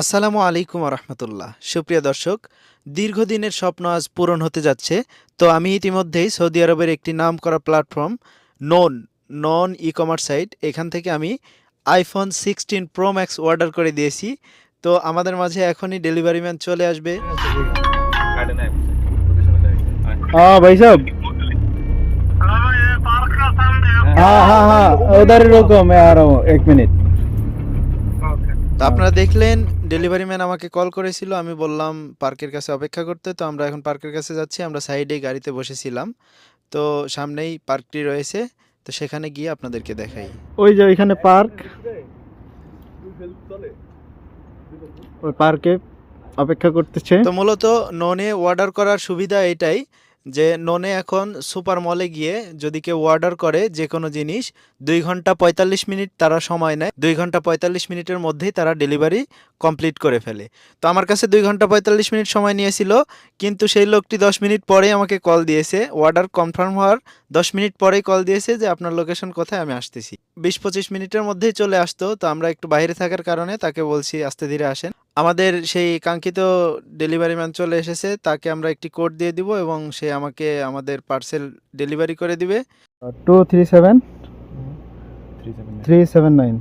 আসসালামু আলাইকুম রহমতুল্লাহ সুপ্রিয় দর্শক দীর্ঘদিনের স্বপ্ন আজ পূরণ হতে যাচ্ছে। তো আমি ইতিমধ্যেই সৌদি আরবের একটি নাম করা platform Noon Noon e commerce site এখান থেকে আমি iPhone sixteen pro max order করে দিয়েছি। তো আমাদের মাঝে এখনই ডেলিভারি ম্যান চলে আসবে। হ্যাঁ ভাই হ্যাঁ হ্যাঁ হ্যাঁ, হ্যাঁ এক মিনিট। আপনারা দেখলেন ডেলিভারি ম্যান আমাকে কল করেছিল আমি বললাম পার্কের কাছে অপেক্ষা করতে। তো আমরা এখন পার্কের কাছে যাচ্ছি আমরা সাইডে গাড়িতে বসেছিলাম। তো সামনেই পার্কটি রয়েছে তো সেখানে গিয়ে আপনাদেরকে দেখাই। ওই যে এখানে পার্ক ওই পার্কে অপেক্ষা করতেছে। তো মূলত ননে অর্ডার করার সুবিধা এটাই যে ননে এখন সুপার মলে গিয়ে যদি কেউ অর্ডার করে যে কোনো জিনিস, দুই ঘণ্টা পঁয়তাল্লিশ মিনিট তারা সময় নেয়। দুই ঘণ্টা পঁয়তাল্লিশ মিনিটের মধ্যেই তারা ডেলিভারি কমপ্লিট করে ফেলে। তো আমার কাছে দুই ঘণ্টা পঁয়তাল্লিশ মিনিট সময় নিয়েছিল, কিন্তু সেই লোকটি দশ মিনিট পরেই আমাকে কল দিয়েছে। অর্ডার কনফার্ম হওয়ার দশ মিনিট পরেই কল দিয়েছে যে আপনার লোকেশন কোথায়, আমি আসতেছি। বিশ পঁচিশ মিনিটের মধ্যেই চলে আসতো, তো আমরা একটু বাইরে থাকার কারণে তাকে বলছি, আস্তে ধীরে আসেন। আমাদের সেই কাঙ্ক্ষিত ডেলিভারি ম্যান চলে এসেছে তাকে আমরা একটি কোড দিয়ে দিব এবং সে আমাকে আমাদের পার্সেল ডেলিভারি করে দিবে। Two three seven three seven nine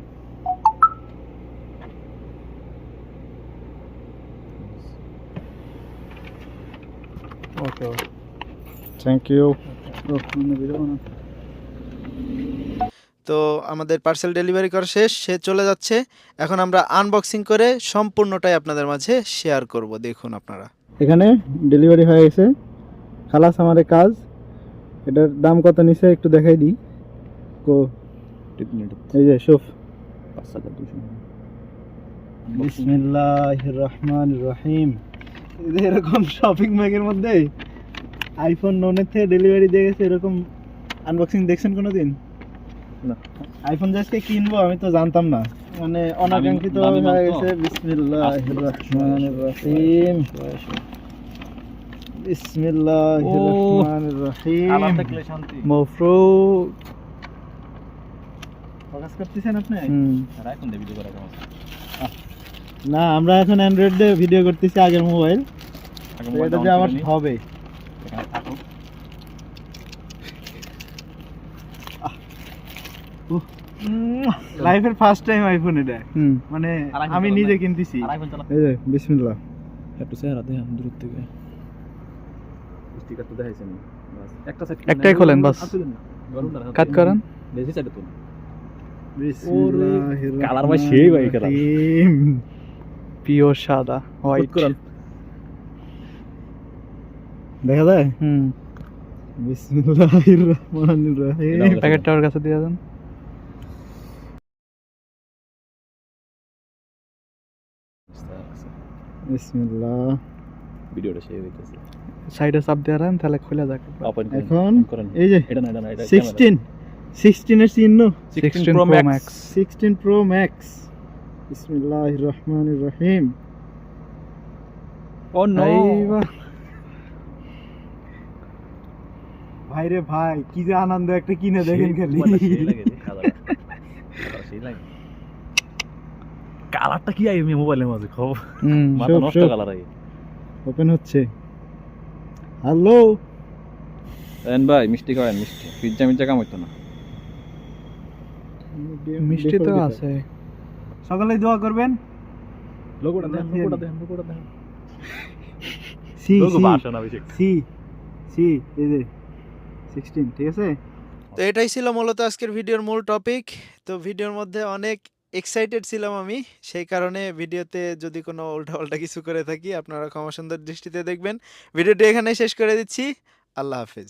okay thank you তো আমাদের পার্সেল ডেলিভারি করা শেষ সে চলে যাচ্ছে। এখন আমরা আনবক্সিং করে সম্পূর্ণটাই আপনাদের মাঝে শেয়ার করব দেখুন আপনারা। এখানে ডেলিভারি হয়ে গেছে। খালাস আমাদের কাজ। এটার দাম কত নিছে একটু দেখাই দিই। কো এই যে শুফ। বিসমিল্লাহির রহমানির রহিম এরকম শপিং ব্যাগের মধ্যে আইফোন নোনের থেকে ডেলিভারি দিয়ে গেছে এরকম আনবক্সিং দেখছেন কোনোদিন? না। আইফোন যে আজকে কিনবো আমি তো জানতাম না। মানে অনাকাঙ্ক্ষিত হয়ে গেছে। বিসমিল্লাহির রহমানির রহিম। বিসমিল্লাহির রহমানির রহিম। শান্তি। ফোকাস করতেছেন আপনি? এখন ভিডিও করা কেমন না আমরা এখন অ্যান্ড্রয়েড দিয়ে ভিডিও করতেছি আগের মোবাইল এটা যে আমার হবে এখানে থাকুক লাইফের ফার্স্ট টাইম আইফোন এটা মানে আমি নিজে কিনতেছি। এই যে বিসমিল্লাহ। একটু চেহারা দেখেন দূর থেকে। স্টিকার তো দেখাইছেন একটা সাইড একটাই খোলেন, বাস। কাট করেন। বেশি সাইডে বিসমিল্লাহির কালার ভাই সেই ভাই কালার। পিওর সাদা হোয়াইট করেন। দেখা যায়? হুম। বিসমিল্লাহির রহমানির রহিম। প্যাকেটটা ওর কাছে দিয়ে দেন। বিসমিল্লাহ। ভিডিওটা সেই হইতেছে। সাইডে চাপ দিয়ে রাখেন তাহলে খুলে যাক। ওপেন এখন এই যে এটা না এটা না এটা 16 16 এর চিহ্ন। 16 Pro Max 16 প্রো ম্যাক্স বিসমিল্লাহির রহমানির রহিম ও নো ভাই রে ভাই কি যে আনন্দ একটা কিনে দেখেন খালি। কালারটা কি আই মোবাইলের মাঝে? খবর? মাথা নষ্ট কালার আই। ওপেন হচ্ছে। হ্যালো এন ভাই মিষ্টি খাওয়ান মিষ্টি। পিজ্জা মিজ্জা কাম হইতো না। মিষ্টি তো আছে। সকালে দোয়া করবেন। লোগোটা দেন দেখেন। লোগোটা দেন লোগোটা দেন। সি লোগো ভাষা না বেশি। সি সি এই যে 16 ঠিক আছে? তো এটাই ছিল মূলত আজকের ভিডিওর মূল টপিক তো ভিডিওর মধ্যে অনেক এক্সাইটেড ছিলাম আমি। সেই কারণে ভিডিওতে যদি কোনো উল্টাপাল্টা কিছু করে থাকি, আপনারা ক্ষমা সুন্দর দৃষ্টিতে দেখবেন। ভিডিওটি এখানে শেষ করে দিচ্ছি। আল্লাহ হাফেজ।